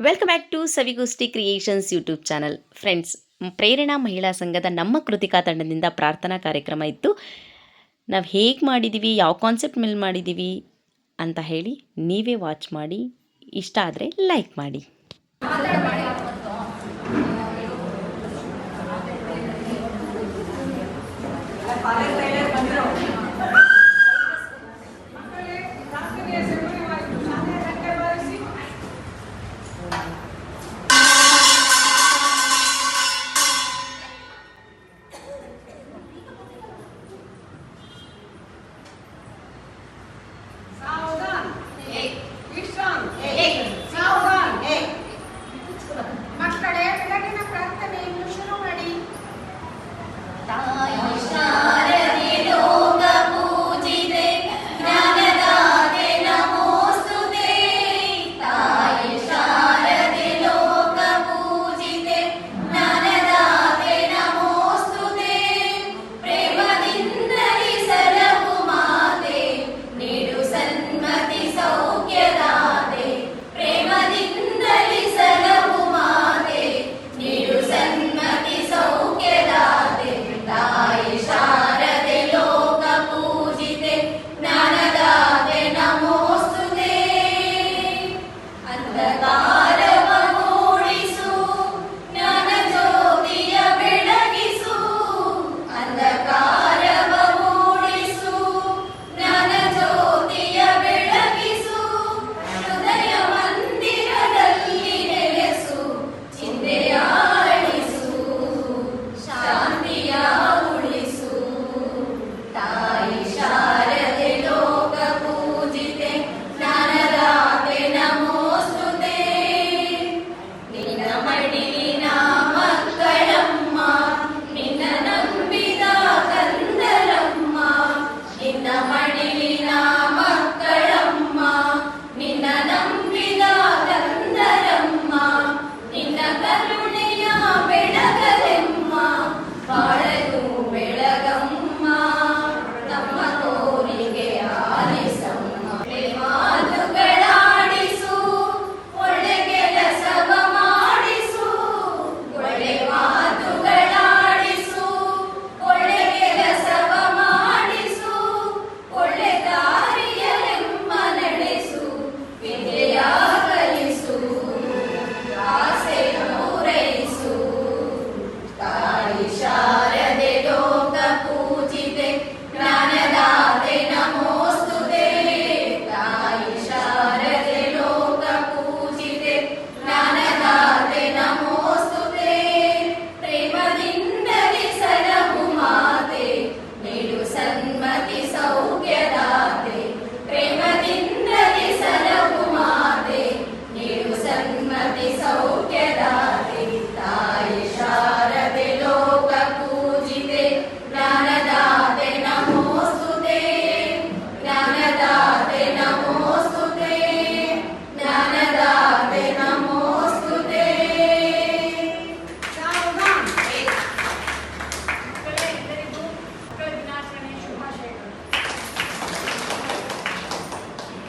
Welcome back to Savigoshti creations YouTube channel friends Prerana ಮಹಿಳಾ ಸಂಘದ ನಮ್ಮ ಕೃತಿಕಾ ತಂಡದಿಂದ ಪ್ರಾರ್ಥನಾ ಕಾರ್ಯಕ್ರಮ ಇತ್ತು ನಾವು ಹೇಗೆ ಮಾಡಿದ್ದೀವಿ ಯಾವ ಕಾನ್ಸೆಪ್ಟ್ ಮೇಲೆ ಮಾಡಿದ್ದೀವಿ ಅಂತ ಹೇಳಿ ನೀವೇ ವಾಚ್ ಮಾಡಿ ಇಷ್ಟ ಆದರೆ ಲೈಕ್ ಮಾಡಿ 잘했다.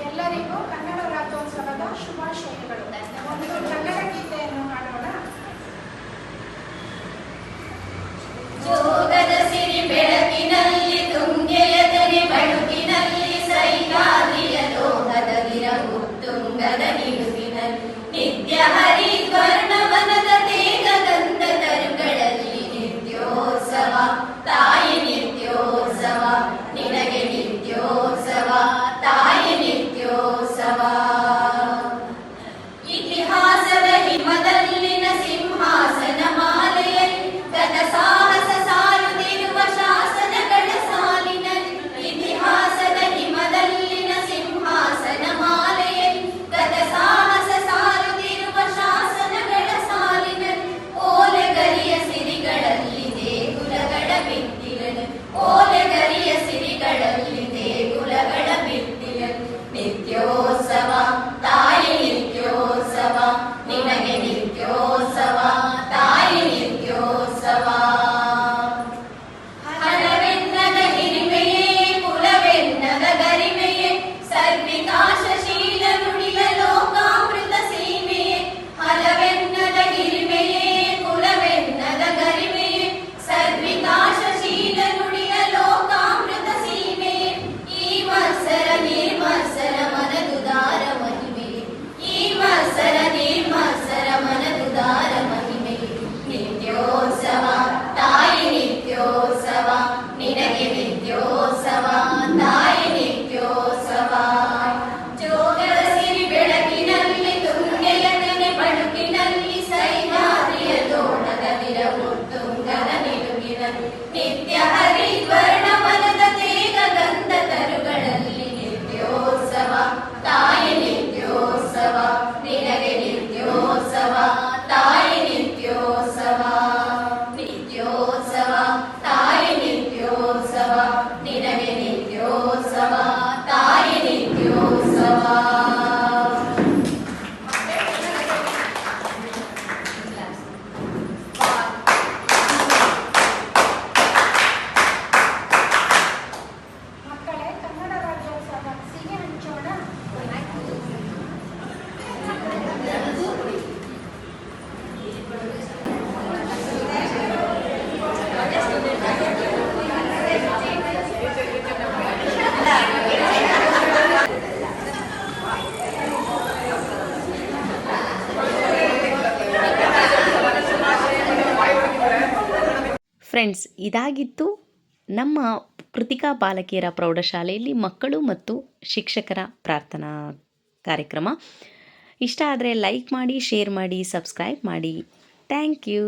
ಎಲ್ಲರಿಗೂ ಕನ್ನಡ ರಾಜ್ಯೋತ್ಸವದ ಶುಭಾಶಯಗಳು. ಒಂದು ಕನ್ನಡ ಫ್ರೆಂಡ್ಸ್ ಇದಾಗಿತ್ತು ನಮ್ಮ ಕೃತಿಕಾ ಬಾಲಕಿಯರ ಪ್ರೌಢಶಾಲೆಯಲ್ಲಿ ಮಕ್ಕಳು ಮತ್ತು ಶಿಕ್ಷಕರ ಪ್ರಾರ್ಥನಾ ಕಾರ್ಯಕ್ರಮ. ಇಷ್ಟ ಆದರೆ ಲೈಕ್ ಮಾಡಿ ಶೇರ್ ಮಾಡಿ ಸಬ್ಸ್ಕ್ರೈಬ್ ಮಾಡಿ. Thank you